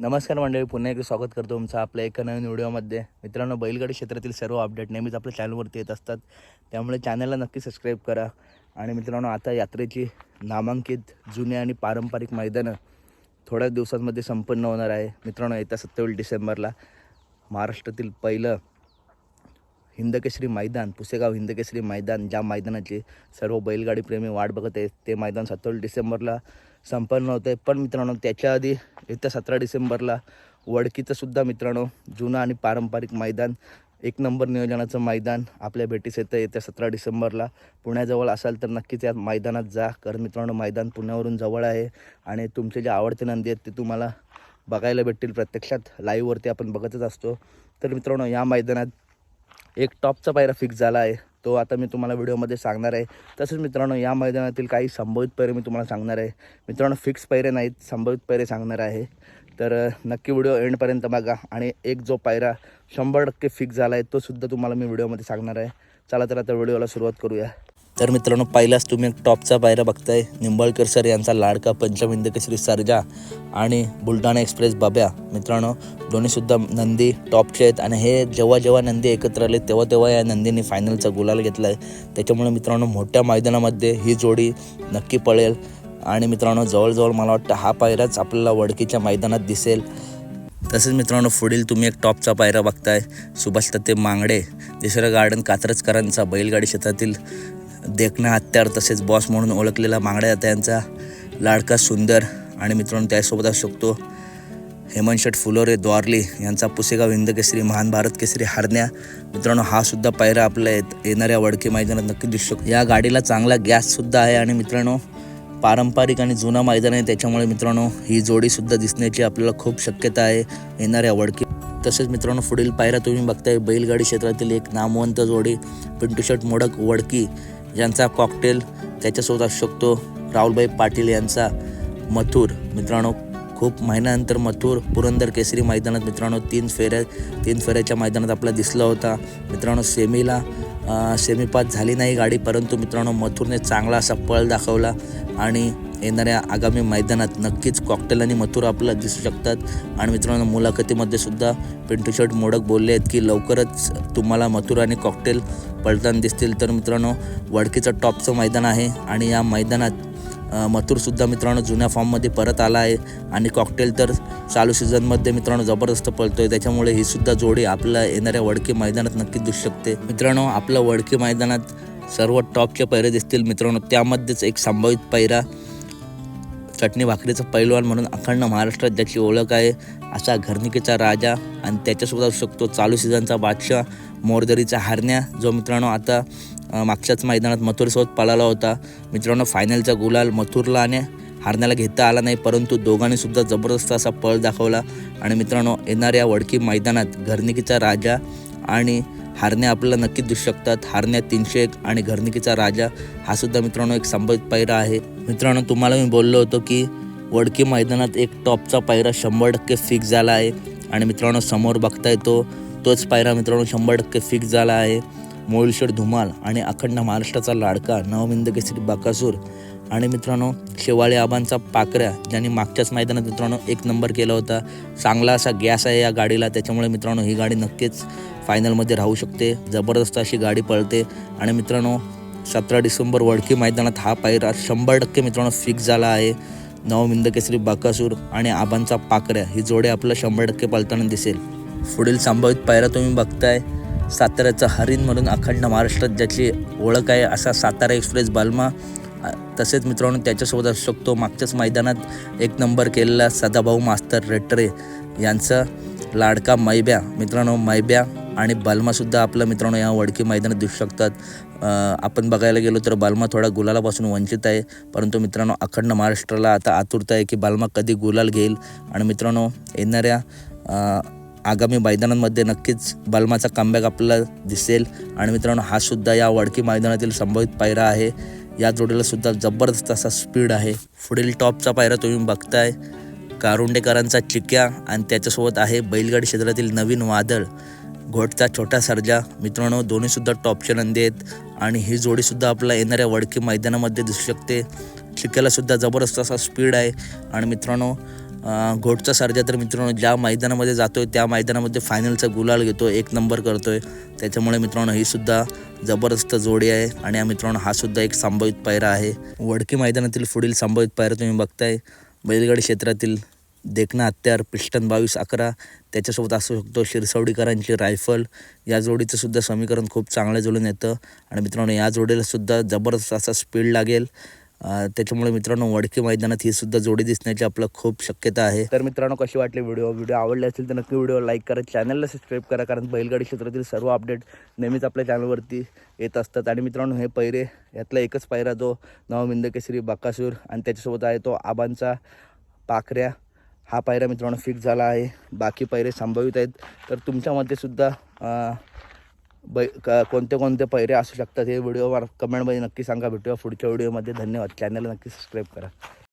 नमस्कार मंडळी पुन्हा एकदा स्वागत करतो तुमचं आपल्या एका नवीन व्हिडिओमध्ये. मित्रांनो बैलगाडी क्षेत्रातील सर्व अपडेट नेहमीच आपल्या चॅनलवरती येत असतात. त्यामुळे चॅनलला नक्की सबस्क्राईब करा. आणि मित्रांनो आता यात्रेची नामांकित जुने आणि पारंपरिक मैदानं थोड्याच दिवसांमध्ये संपन्न होणार आहे. मित्रांनो येत्या सत्तावीस डिसेंबरला महाराष्ट्रातील पहिलं हिंदकेसरी मैदान पुसेगाव हिंदकेसरी मैदान ज्या मैदानाची सर्व बैलगाडी प्रेमी वाट बघत आहेत ते मैदान सत्तावीस डिसेंबरला संपन्न होते आहे. पण मित्रांनो त्याच्या आधी येत्या सतरा डिसेंबरला वडकीचंसुद्धा मित्रांनो जुनं आणि पारंपरिक मैदान एक नंबर नियोजनाचं मैदान आपल्या भेटीस येतं येत्या सतरा डिसेंबरला. पुण्याजवळ असाल तर नक्कीच या मैदानात जा. कारण मित्रांनो मैदान पुण्यावरून जवळ आहे आणि तुमचे जे आवडते नंदी आहेत ते तुम्हाला बघायला भेटतील. प्रत्यक्षात लाईव्हवरती आपण बघतच असतो. तर मित्रांनो या मैदानात एक टॉपचा पायरा फिक्स झाला आहे. तो आता मी तुम्हाला व्हिडिओमध्ये सांगणार आहे. तसेच मित्रांनो या मैदानातील काही संभवित पैरे मी तुम्हाला सांगणार आहे. मित्रांनो फिक्स पैरे नाहीत संभवित पैरे सांगणार आहे. तर नक्की व्हिडिओ एंडपर्यंत बघा आणि एक जो पायरा शंभर टक्के फिक्स झाला आहे तो सुद्धा तुम्हाला मी व्हिडिओमध्ये सांगणार आहे. चला तर आता व्हिडिओला सुरुवात करूया. तर मित्रांनो पहिलाच तुम्ही एक टॉपचा पायरा बघताय. निंबाळकर सर यांचा लाडका पंचमिंद श्री सरजा आणि बुलढाणा एक्सप्रेस बाब्या. मित्रांनो दोन्हीसुद्धा नंदी टॉपचे आहेत आणि हे जेव्हा जेव्हा नंदी एकत्र आले तेव्हा तेव्हा या नंदीने फायनलचा गुलाल घेतला आहे त्याच्यामुळे मित्रांनो मोठ्या मैदानामध्ये ही जोडी नक्की पळेल. आणि मित्रांनो जवळजवळ मला वाटतं हा पायराच आपल्याला वडकीच्या मैदानात दिसेल. तसेच मित्रांनो पुढील तुम्ही एक टॉपचा पायरा बघताय. सुभाष तत्ते मांगडे तिसरं गार्डन कात्रजकरांचा बैलगाडी क्षेत्रातील देखणा हत्यार तसेच बॉस म्हणून ओळखलेला मांगड्या जाता यांचा लाडका सुंदर आणि मित्रांनो त्यासोबत असू शकतो हेमंत फुलोरे द्वारली यांचा पुसेगाव हिंद केसरी महान भारत केसरी हारण्या. मित्रांनो हा सुद्धा पायरा आपल्या येत येणाऱ्या वडके मैदानात नक्की दिसू शकतो. या गाडीला चांगला गॅससुद्धा आहे आणि मित्रांनो पारंपरिक आणि जुना मैदान आहे. त्याच्यामुळे मित्रांनो ही जोडीसुद्धा दिसण्याची आपल्याला खूप शक्यता आहे येणाऱ्या वडकी तसेच मित्रांनो पुढील पायरा तुम्ही बघताय बैलगाडी क्षेत्रातील एक नामवंत जोडी. पिंटू शर्ट मोडक वडकी यांचा कॉकटेल त्याच्यासोबत असू शकतो. राहुलभाई पाटील यांचा मथुर. मित्रांनो खूप महिन्यानंतर मथुर पुरंदर केसरी मैदानात मित्रांनो तीन फेऱ्या तीन फेऱ्याच्या मैदानात आपला दिसला होता. मित्रांनो सेमीला सेमीपात झाली नाही गाडी परंतु मित्रांनो मथुरने चांगला असा पळ दाखवला आणि येणाऱ्या आगामी मैदानात नक्कीच कॉकटेल आणि मथुर आपल्याला दिसू शकतात. आणि मित्रांनो मुलाखतीमध्ये सुद्धा पिंटू शर्ट मोडक बोलले आहेत की लवकरच तुम्हाला मथुर आणि कॉकटेल पळताना दिसतील. तर मित्रांनो वडकीचं टॉपचं मैदान आहे आणि या मैदानात मथुरसुद्धा मित्रांनो जुन्या फॉर्ममध्ये परत आला आहे. आणि कॉकटेल तर चालू सीझनमध्ये मित्रांनो जबरदस्त पळतो आहे त्याच्यामुळे ही सुद्धा जोडी आपल्या येणाऱ्या वडकी मैदानात नक्कीच दिसू शकते. मित्रांनो आपल्या वडकी मैदानात सर्व टॉपचे पैरे दिसतील. मित्रांनो त्यामध्येच एक संभावित पैरा चटणी भाकरीचा पैलवान म्हणून अखंड महाराष्ट्रात ज्याची ओळख आहे. असा घरनिकेचा राजा आणि त्याच्यासोबत असू शकतो चालू सीझनचा बादशाह मोरदरीचा हारण्या. जो मित्रांनो आता मागच्याच मैदानात मथुरसोबत पळाला होता. मित्रांनो फायनलचा गुलाल मथुरला आणि हारण्याला घेता आला नाही परंतु दोघांनीसुद्धा जबरदस्त असा पळ दाखवला. आणि मित्रांनो येणाऱ्या वडकी मैदानात घरनिकीचा राजा आणि हारण्या आपल्याला नक्कीच दिसू शकतात. हारण्या तीनशे एक आणि घरनिकीचा राजा हा सुद्धा मित्रांनो एक संभावित पायरा आहे. मित्रांनो तुम्हाला मी बोललो होतो की वडकी मैदानात एक टॉपचा पायरा शंभर टक्के फिक्स झाला आहे. आणि मित्रांनो समोर बघताय तो तोच पायरा मित्रांनो शंभर टक्के फिक्स झाला आहे. मोळशेड धुमाल आणि अखंड महाराष्ट्राचा लाडका नवमिंद केसरी बाकासूर. आणि मित्रांनो शेवाळे आबांचा पाकऱ्या ज्यांनी मागच्याच मैदानात मित्रांनो एक नंबर केला होता. चांगला असा गॅस आहे या गाडीला त्याच्यामुळे मित्रांनो ही गाडी नक्कीच फायनलमध्ये राहू शकते. जबरदस्त अशी गाडी पळते. आणि मित्रांनो सतरा डिसेंबर वडकी मैदानात हा पायरा शंभर टक्के मित्रांनो फिक्स झाला आहे. नवमिंद केसरी बाकासूर आणि आबांचा पाकऱ्या ही जोडे आपलं शंभर टक्के पळताना दिसेल. पुढील संभावित पायरा तुम्ही बघताय. साताऱ्याचा हरिण म्हणून अखंड महाराष्ट्रात ज्याची ओळख आहे असा सातारा एक्सप्रेस बालमा. तसेच मित्रांनो त्याच्यासोबत असू शकतो मागच्याच मैदानात एक नंबर केलेला सदाभाऊ मास्तर रेटरे यांचा लाडका मैब्या. मित्रांनो मैब्या आणि बालमासुद्धा आपलं मित्रांनो या वडकी मैदानात दिसू शकतात. आपण बघायला गेलो तर बालमा थोडा गुलालापासून वंचित आहे परंतु मित्रांनो अखंड महाराष्ट्राला आता आतुरता आहे की बालमा कधी गुलाल घेईल. आणि मित्रांनो येणाऱ्या आगामी मैदानांमध्ये नक्कीच बालमाचा कमबॅक आपल्याला दिसेल. आणि मित्रांनो हा सुद्धा या वडकी मैदानातील संभावित पायरा आहे. या जोडीला सुद्धा जबरदस्त असा स्पीड आहे. पुढील टॉपचा पायरा तुम्ही बघताय. कारुंडेकरांचा चिक्या आणि त्याच्यासोबत आहे बैलगाडी क्षेत्रातील नवीन वादळ. घोटचा छोटा सर्जा. मित्रांनो दोन्हीसुद्धा टॉपचे नंदी आहेत. आणि ही जोडीसुद्धा आपल्याला येणाऱ्या वडकी मैदानामध्ये दिसू शकते. चिक्यालासुद्धा जबरदस्त असा स्पीड आहे. आणि मित्रांनो घोटचा सर्जा तर मित्रांनो ज्या मैदानामध्ये जातोय त्या मैदानामध्ये फायनलचा गुलाल घेतो एक नंबर करतोय. त्याच्यामुळे मित्रांनो ही सुद्धा जबरदस्त जोडी आहे आणि या मित्रांनो हा सुद्धा एक संभावित पायरा आहे. वडकी मैदानातील पुढील संभावित पायरा तुम्ही बघताय. बैलगाडी क्षेत्रातील देखणा हत्यार पिस्टन बावीस अकरा त्याच्यासोबत असू शकतो शिरसवडीकरांची रायफल. या जोडीचं सुद्धा समीकरण खूप चांगलं जुळून येतं. आणि मित्रांनो या जोडीला सुद्धा जबरदस्त असा स्पीड लागेल. त्याच्यामुळे मित्रांनो वडकी मैदानात ही सुद्धा जोडी दिसण्याची आपलं खूप शक्यता आहे. तर मित्रांनो कशी वाटली व्हिडिओ? व्हिडिओ आवडले असेल तर नक्की व्हिडिओ लाईक करा चॅनलला सबस्क्राईब करा कारण बैलगाडी क्षेत्रातील सर्व अपडेट नेहमीच आपल्या चॅनलवरती येत असतात. आणि मित्रांनो हे पैरे यातला एकच पायरा जो नवमिंद केसरी बकासूर आणि त्याच्यासोबत आहे तो आबांचा पाखऱ्या. हा पायरा मित्रांनो फिक्स झाला आहे. बाकी पायरे संभावित आहेत. तर तुमच्या मते सुद्धा बै क कोणते कोणते पैरे असू शकतात हे व्हिडिओवर कमेंटमध्ये नक्की सांगा. भेटूया पुढच्या व्हिडिओमध्ये. धन्यवाद. चॅनलला नक्की सबस्क्राईब करा.